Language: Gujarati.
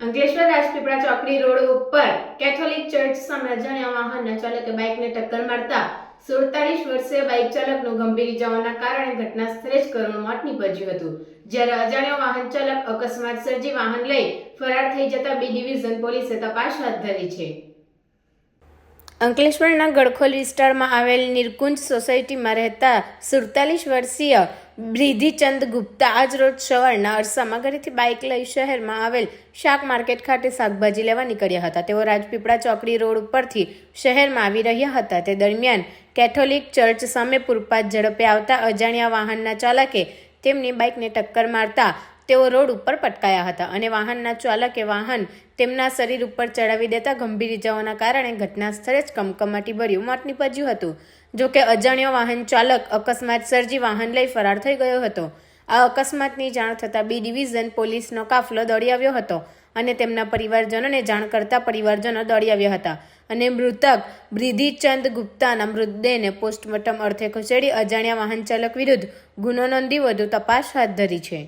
અંકલેશ્વર રાજપીપળા ચોકડી રોડ ઉપર કેથોલિક ચર્ચ સામે અજાણ્યા વાહનના ચાલકે બાઇકને ટક્કર મારતા સુડતાલીસ વર્ષીય બાઇક ચાલકનું ગંભીર ઇજાઓના કારણે ઘટના સ્થળે જ કરુણ મોત નીપજ્યું હતું. જ્યારે અજાણ્યો વાહન ચાલક અકસ્માત સર્જી વાહન લઈ ફરાર થઈ જતા બી ડિવિઝન પોલીસે તપાસ હાથ ધરી છે. અંકલેશ્વરના ગડખોલ વિસ્તારમાં આવેલ નિરકુંજ સોસાયટીમાં રહેતા સુડતાલીસ વર્ષીય બ્રિધિચંદ ગુપ્તા આજ રોજ સવારના અરસામાં ઘરેથી બાઇક લઈ શહેરમાં આવેલ શાક માર્કેટ ખાતે શાકભાજી લેવા નીકળ્યા હતા. તેઓ રાજપીપળા ચોકડી રોડ ઉપરથી શહેરમાં આવી રહ્યા હતા. તે દરમિયાન કેથોલિક ચર્ચ સામે પૂરપાત ઝડપે આવતા અજાણ્યા વાહનના ચાલકે તેમની બાઇકને ટક્કર મારતા તેઓ રોડ ઉપર પટકાયા હતા અને વાહનના ચાલકે વાહન તેમના શરીર ઉપર ચડાવી દેતા ગંભીર ઇજાઓના કારણે ઘટના સ્થળે જ કમકમાટી ભર્યું મોત નીપજ્યું હતું. જોકે અજાણ્યો વાહન ચાલક અકસ્માત સર્જી વાહન લઈ ફરાર થઈ ગયો હતો. આ અકસ્માતની જાણ થતાં બી ડિવિઝન પોલીસનો કાફલો દોડી આવ્યો હતો અને તેમના પરિવારજનોને જાણ કરતા પરિવારજનો દોડી આવ્યા હતા અને મૃતક બ્રિધિચંદ ગુપ્તાના મૃતદેહને પોસ્ટમોર્ટમ અર્થે ખસેડી અજાણ્યા વાહન ચાલક વિરુદ્ધ ગુનો નોંધી વધુ તપાસ હાથ ધરી છે.